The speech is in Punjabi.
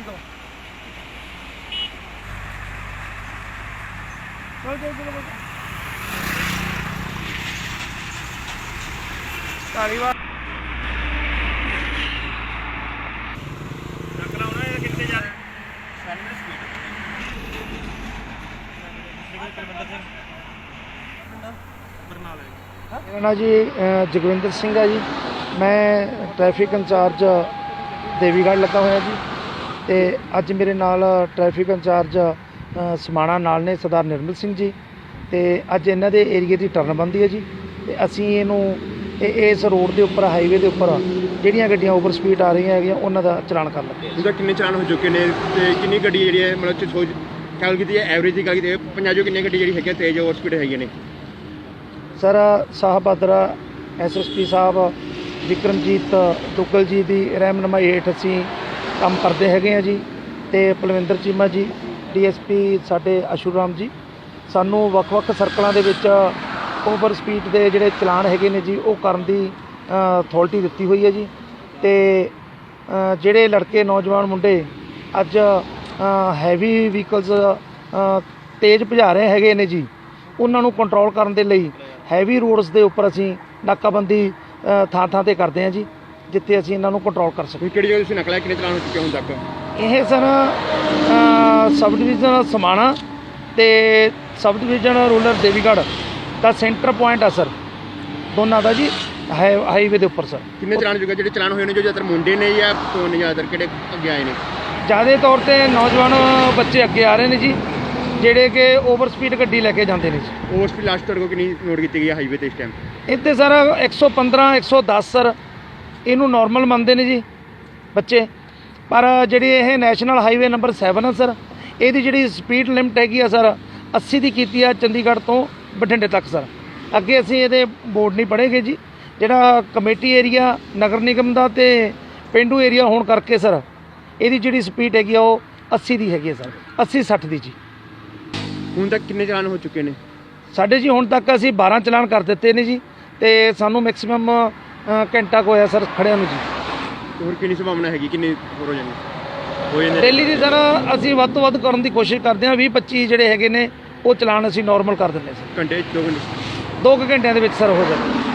ਗੱਡੀ ਤੋਂ ਚਲ ਚਲ ਚਲ ਧਾਰੀਵਾਲ ਚੱਕਣਾ ਉਹਨਾਂ ਇਹ ਕਿੱਥੇ ਜਾ ਰਹੇ 90 ਸਪੀਡ ਬਰਨਾਲੇ ਮੇਰਾ ਨਾਂ ਜੀ ਅ, ਜਗਵਿੰਦਰ ਸਿੰਘ ਆ ਜੀ। ਮੈਂ ਟ੍ਰੈਫਿਕ ਇੰਚਾਰਜ ਦੇਵੀਗੜ੍ਹ ਲੱਗਾ ਹੋਇਆ ਜੀ। ਤੇ ਅੱਜ ਮੇਰੇ ਨਾਲ ਟ੍ਰੈਫਿਕ ਇੰਚਾਰਜ ਸਮਾਣਾ ਨਾਲ ਨੇ ਸਰਦਾਰ ਨਿਰਮਲ ਸਿੰਘ ਜੀ ਤੇ ਅੱਜ ਇਹਨਾਂ ਦੇ ਏਰੀਏ ਦੀ ਟਰਨ ਬੰਦੀ ਹੈ ਜੀ ਤੇ ਅਸੀਂ ਇਹਨੂੰ ਇਹ ਇਸ ਰੋਡ ਦੇ ਉੱਪਰ ਹਾਈਵੇ ਦੇ ਉੱਪਰ ਜਿਹੜੀਆਂ ਗੱਡੀਆਂ ਓਵਰ ਸਪੀਡ ਆ ਰਹੀਆਂ ਹੈਗੀਆਂ ਉਹਨਾਂ ਦਾ ਚਲਾਨ ਕਰਨ ਲੱਗੇ। ਉਹਦਾ ਕਿੰਨੇ ਚਲਾਨ ਹੋ ਚੁੱਕੇ ਨੇ ਤੇ ਕਿੰਨੀ ਗੱਡੀ ਜਿਹੜੀ ਹੈ ਮਤਲਬ ਚ ਸੋਚ ਗੱਲ ਕੀਤੀ ਹੈ ਐਵਰੇਜ ਦੀ ਗੱਲ ਕੀਤੀ ਹੈ ਪੰਜਾਹ ਚੋਂ ਕਿੰਨੀਆਂ ਗੱਡੀ ਜਿਹੜੀ ਹੈਗੀਆਂ ਤੇਜ਼ ਓਵਰ ਸਪੀਡ ਹੈਗੀਆਂ ਨੇ ਸਰ ਸਾਹਿਬ ਬਾਦਰਾ ਐਸਐਸਪੀ ਸਾਹਿਬ ਵਿਕਰਮਜੀਤ ਦੁੱਗਲ ਜੀ ਦੀ ਰਹਿਨਮਾਈ ਹੇਠ ਅਸੀਂ ਕੰਮ ਕਰਦੇ ਹੈਗੇ ਆ ਜੀ ਤੇ ਪਲਵਿੰਦਰ ਚੀਮਾ ਜੀ, ਡੀਐਸਪੀ ਸਾਡੇ ਅਸ਼ੂਰਾਮ ਜੀ। ਸਾਨੂੰ ਵੱਖ-ਵੱਖ ਸਰਕਲਾਂ ਦੇ ਵਿੱਚ ਓਵਰ ਸਪੀਡ ਦੇ ਜਿਹੜੇ ਚਲਾਨ ਹੈਗੇ ਨੇ ਜੀ, ਉਹ ਕਰਨ ਦੀ ਅਥਾਰਟੀ ਦਿੱਤੀ ਹੋਈ ਹੈ ਜੀ। ਤੇ ਜਿਹੜੇ ਲੜਕੇ, ਨੌਜਵਾਨ ਮੁੰਡੇ ਅੱਜ ਹੈਵੀ ਵਹੀਕਲਸ ਤੇਜ਼ ਭਜਾ ਰਹੇ ਹੈਗੇ ਨੇ ਜੀ, ਉਹਨਾਂ ਨੂੰ ਕੰਟਰੋਲ ਕਰਨ ਦੇ ਲਈ ਹੈਵੀ ਰੋਡਸ ਦੇ ਉੱਪਰ ਅਸੀਂ ਨਾਕਾਬੰਦੀ ਥਾਂ ਥਾਂ ਤੇ ਕਰਦੇ ਹਾਂ ਜੀ। ਜਿੱਥੇ ਅਸੀਂ ਇਹਨਾਂ ਨੂੰ ਕੰਟਰੋਲ ਕਰ ਸਕੀਏ। ਕਿਹੜੀ ਜਗ੍ਹਾ ਤੁਸੀਂ ਨਕਲਾ ਕਿੰਨੇ ਚਲਾਨ ਹੋ ਚੁੱਕੇ ਹੁਣ ਤੱਕ? ਇਹ ਸਰ ਸਬ ਡਿਵੀਜ਼ਨ ਸਮਾਣਾ ਤੇ ਸਬ ਡਿਵੀਜ਼ਨ ਰੂਰਲ ਦੇਵੀਗੜ੍ਹ। ਦਾ ਸੈਂਟਰ ਪੁਆਇੰਟ ਆ ਸਰ। ਦੋਨਾਂ ਦਾ ਜੀ ਹਾਈ- ਹਾਈਵੇ ਦੇ ਉੱਪਰ ਸਰ। ਕਿੰਨੇ ਚਲਾਨ ਚੁੱਕੇ ਜਿਹੜੇ ਚਲਾਨ ਹੋਏ ਨੇ ਜੋ ਜ਼ਿਆਦਾਤਰ ਮੁੰਡੇ ਨੇ ਜਾਂ ਕੌਣ ਜ਼ਿਆਦਾਤਰ? ਕਿਹੜੇ ਅੱਗੇ ਆਏ ਨੇ? ਜ਼ਿਆਦਾ ਤੌਰ ਤੇ ਨੌਜਵਾਨ ਬੱਚੇ ਅੱਗੇ ਆ ਰਹੇ ਨੇ ਜੀ ਜਿਹੜੇ ਕਿ ਓਵਰ ਸਪੀਡ ਗੱਡੀ ਲੈ ਕੇ ਜਾਂਦੇ ਨੇ ਜੀ। ਓਵਰ ਸਪੀਡ ਲਾਸਟ ਤੁਹਾਡੇ ਕੋਲ ਕਿੰਨੀ ਨੋਟ ਕੀਤੀ ਗਈ ਹਾਈਵੇ ਤੇ ਇਸ ਟਾਈਮ ਇੱਥੇ ਸਰ 115 110 ਸਰ। ਇਹਨੂੰ ਨਾਰਮਲ ਮੰਨਦੇ ਨੇ ਜੀ ਬੱਚੇ। ਪਰ ਜਿਹੜੀ ਇਹ ਨੈਸ਼ਨਲ ਹਾਈਵੇ ਨੰਬਰ 7 ਹੈ ਸਰ ਇਹਦੀ ਜਿਹੜੀ ਸਪੀਡ ਲਿਮਟ ਹੈਗੀ ਆ ਸਰ 80 ਦੀ ਕੀਤੀ ਆ ਚੰਡੀਗੜ੍ਹ ਤੋਂ ਬਠਿੰਡੇ ਤੱਕ ਸਰ ਅੱਗੇ ਅਸੀਂ ਇਹਦੇ ਬੋਰਡ ਨਹੀਂ ਪੜ੍ਹੇਗੇ ਜੀ। ਜਿਹੜਾ ਕਮੇਟੀ ਏਰੀਆ ਨਗਰ ਨਿਗਮ ਦਾ ਤੇ ਪਿੰਡੂ ਏਰੀਆ ਹੋਣ ਕਰਕੇ ਸਰ ਇਹਦੀ ਜਿਹੜੀ ਸਪੀਡ ਹੈਗੀ ਆ ਉਹ 80 ਦੀ ਹੈਗੀ ਆ ਸਰ 80 60 ਦੀ ਜੀ। ਹੁਣ ਤੱਕ ਕਿੰਨੇ ਚਲਾਨ ਹੋ ਚੁੱਕੇ ਨੇ? ਸਾਡੇ ਜੀ ਹੁਣ ਤੱਕ ਅਸੀਂ 12 ਚਲਾਨ ਕਰ ਦਿੱਤੇ ਨੇ ਜੀ। ਤੇ ਸਾਨੂੰ ਮੈਕਸਿਮਮ ਘੰਟਾ ਕੁ ਹੋਇਆ ਸਰ ਖੜਿਆਂ ਨੂੰ ਜੀ। ਹੋਰ ਕਿੰਨੀ ਸੰਭਾਵਨਾ ਹੈਗੀ? ਕਿੰਨੇ ਹੋਰ ਹੋ ਜਾਣਗੇ ਹੋ ਜਾਂਦੇ ਡੇਲੀ ਦੀ ਸਰ ਅਸੀਂ ਵੱਧ ਤੋਂ ਵੱਧ ਕਰਨ ਦੀ ਕੋਸ਼ਿਸ਼ ਕਰਦੇ ਹਾਂ। 20 25 ਜਿਹੜੇ ਹੈਗੇ ਨੇ ਉਹ ਚਲਾਨ ਅਸੀਂ ਨਾਰਮਲ ਕਰ ਦਿੰਦੇ ਸਰ। ਘੰਟੇ 2 ਘੰਟੇ। 2 ਘੰਟਿਆਂ ਦੇ ਵਿੱਚ ਸਰ ਹੋ ਜਾਂਦੇ